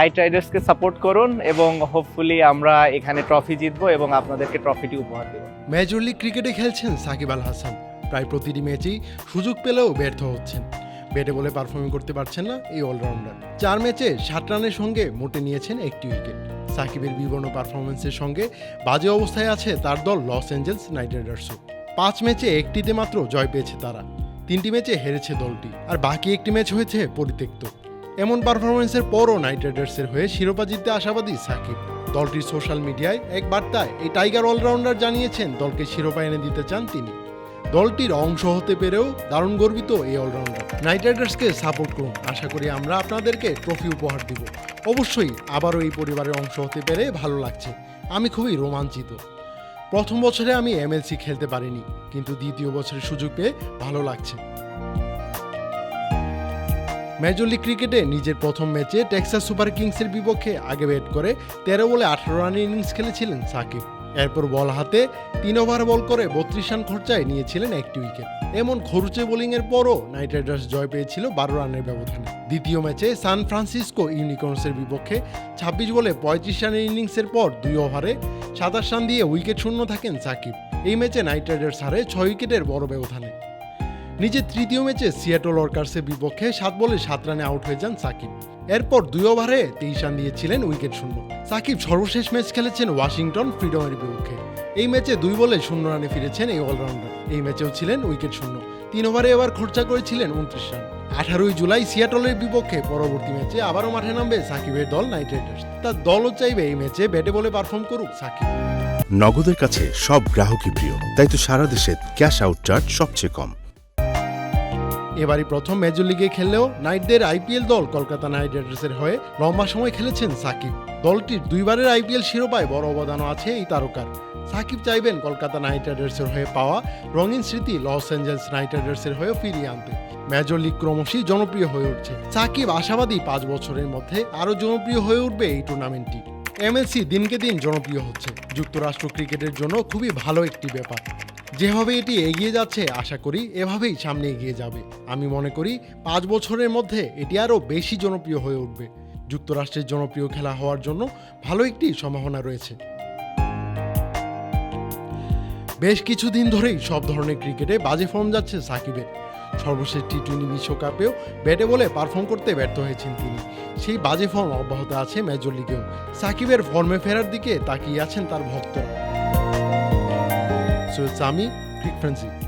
Night রাইডার্সকে support করুন এবং hopefully আমরা এখানে ট্রফি জিতবো এবং আপনাদেরকে ট্রফিটি উপহার দেবো। মেজর লিগ ক্রিকেটে খেলছেন সাকিব আল হাসান। প্রায় প্রতিটি ম্যাচেই সুযোগ পেলেও ব্যর্থ হচ্ছেন। ব্যাটে বলে পারফর্মিং করতে পারছেন না এই অলরাউন্ডার চার ম্যাচে ষাট রানের সঙ্গে মোটে নিয়েছেন একটি উইকেট সাকিবের বিবর্ণ পারফরমেন্সের সঙ্গে বাজে অবস্থায় আছে তার দল লস অ্যাঞ্জেলস নাইট রাইডার্সও পাঁচ ম্যাচে একটিতে মাত্র জয় পেয়েছে তারা। তিনটি ম্যাচে হেরেছে দলটি। আর বাকি একটি ম্যাচ হয়েছে পরিত্যক্ত। এমন পারফরমেন্সের পরও নাইট রাইডার্সের হয়ে শিরোপা জিততে আশাবাদী সাকিব। দলটির সোশ্যাল মিডিয়ায় এক বার্তায় এই টাইগার অলরাউন্ডার জানিয়েছেন, দলকে শিরোপা এনে দিতে চান তিনি। দলটির অংশ হতে পেরেও দারুণ গর্বিত এই অলরাউন্ডার নাইট রাইডার্সকে সাপোর্ট করুন। আশা করি আমরা আপনাদেরকে ট্রফি উপহার দিব। অবশ্যই আবারও এই পরিবারের অংশ হতে পেরে ভালো লাগছে। আমি খুবই রোমাঞ্চিত। প্রথম বছরে আমি এমএলসি খেলতে পারিনি, কিন্তু দ্বিতীয় বছরে সুযোগ পেয়ে ভালো লাগছে। মেজর লিগ ক্রিকেটে নিজের প্রথম ম্যাচে টেক্সাস সুপার কিংসের বিপক্ষে আগে ব্যাট করে তেরো বলে আঠারো রানের ইনিংস খেলেছিলেন সাকিব। এরপর বল হাতে তিন ওভার বল করে বত্রিশ রান খরচায় নিয়েছিলেন একটি উইকেট এমন খরুচে বোলিংয়ের পরও নাইট রাইডার্স জয় পেয়েছিল বারো রানের ব্যবধানে। দ্বিতীয় ম্যাচে সান ফ্রান্সিসকো ইউনিকর্নসের বিপক্ষে ছাব্বিশ বলে পঁয়ত্রিশ রানের ইনিংসের পর দুই ওভারে সাতাশ রান দিয়ে উইকেট শূন্য থাকেন সাকিব। এই ম্যাচে নাইট রাইডার্স হারে ছয় উইকেটের বড় ব্যবধানে। নিজের তৃতীয় ম্যাচে সিয়াটল ওয়ার্কার্সের বিপক্ষে সাত বলে সাত রানে আউট হয়ে যান সাকিব। এরপর দুই ওভারে তেইশ রান দিয়েছিলেন উইকেট শূন্য। সাকিব সর্বশেষ ম্যাচ খেলেছেন ওয়াশিংটন ফ্রিডমের বিপক্ষে। এই ম্যাচে দুই বলে শূন্য রানে ফিরেছেন এই অলরাউন্ডার। এই ম্যাচেও ছিলেন উইকেট শূন্য। তিন ওভারে এবার খরচা করেছিলেন উনত্রিশ রান। আঠারোই জুলাই সিয়াটলের বিপক্ষে পরবর্তী ম্যাচে আবারও মাঠে নামবে সাকিবের দল নাইট রাইডার্স। তার দলও চাইবে এই ম্যাচে ব্যাটে বলে পারফর্ম করুক সাকিব। নগদের কাছে সব গ্রাহকই প্রিয়, তাই তো সারা দেশে ক্যাশ আউট চার্জ সবচেয়ে কম। এবারই প্রথম মেজর লিগে খেললেও নাইটদের আইপিএল দল কলকাতা নাইট রাইডার্সের হয়ে লম্বা সময় খেলেছেন সাকিব। দলটির দুইবারের আইপিএল শিরোপায় বড় অবদানও আছে এই তারকার। সাকিব চাইবেন কলকাতা নাইট রাইডার্সের হয়ে পাওয়া রঙিন স্মৃতি লস অ্যাঞ্জেলস নাইট রাইডার্সের হয়েও ফিরিয়ে আনতে। মেজর লিগ ক্রমশই জনপ্রিয় হয়ে উঠছে। সাকিব আশাবাদী পাঁচ বছরের মধ্যে আরও জনপ্রিয় হয়ে উঠবে এই টুর্নামেন্টটি এমএলসি দিনকে দিন জনপ্রিয় হচ্ছে। যুক্তরাষ্ট্র ক্রিকেটের জন্য খুবই ভালো একটি ব্যাপার। যেভাবে এটি এগিয়ে যাচ্ছে, আশা করি এভাবেই সামনে এগিয়ে যাবে। আমি মনে করি পাঁচ বছরের মধ্যে এটি আরও বেশি জনপ্রিয় হয়ে উঠবে। যুক্তরাষ্ট্রের জনপ্রিয় খেলা হওয়ার জন্য ভালো একটি সম্ভাবনা রয়েছে। বেশ কিছুদিন ধরেই সব ধরনের ক্রিকেটে বাজে ফর্ম যাচ্ছে সাকিবের। সর্বশেষ টি টোয়েন্টি বিশ্বকাপেও ব্যাটে বলে পারফর্ম করতে ব্যর্থ হয়েছেন তিনি। সেই বাজে ফর্ম অব্যাহত আছে মেজর লিগেও। সাকিবের ফর্মে ফেরার দিকে তাকিয়ে আছেন তার ভক্তরা। সৈয়দ সামি ক্রিক ফ্রেন্সি